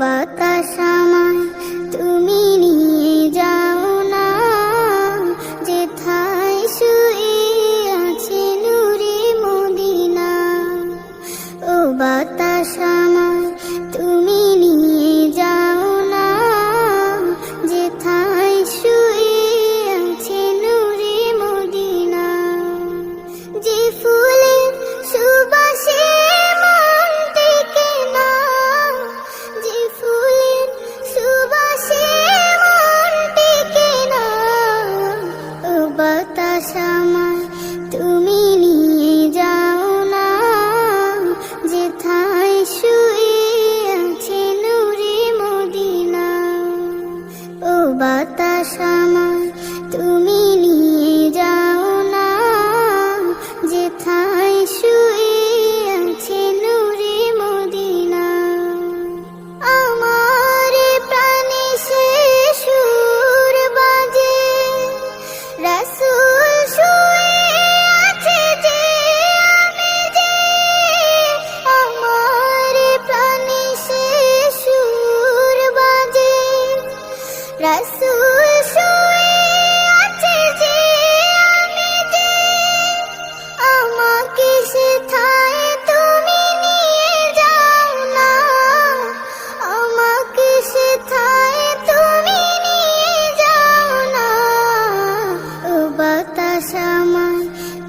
বাতাসা বাতাস আমার তুমি নিয়ে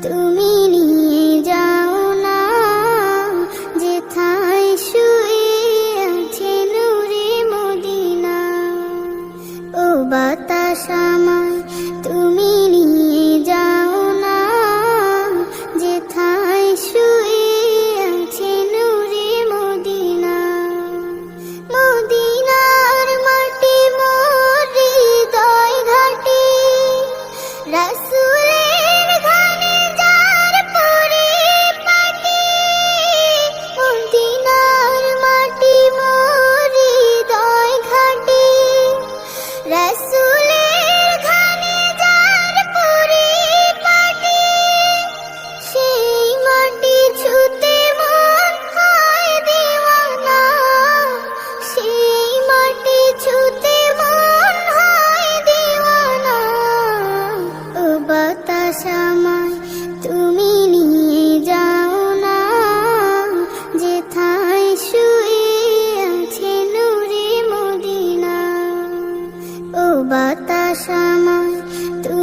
তুমি যাও না যেথায় শুয়ে আছে বাতাস আমায় তুমি নিয়ে আশামায় তুমি নিয়ে যাও না। যেথায় শুয়ে আছে ও তুমি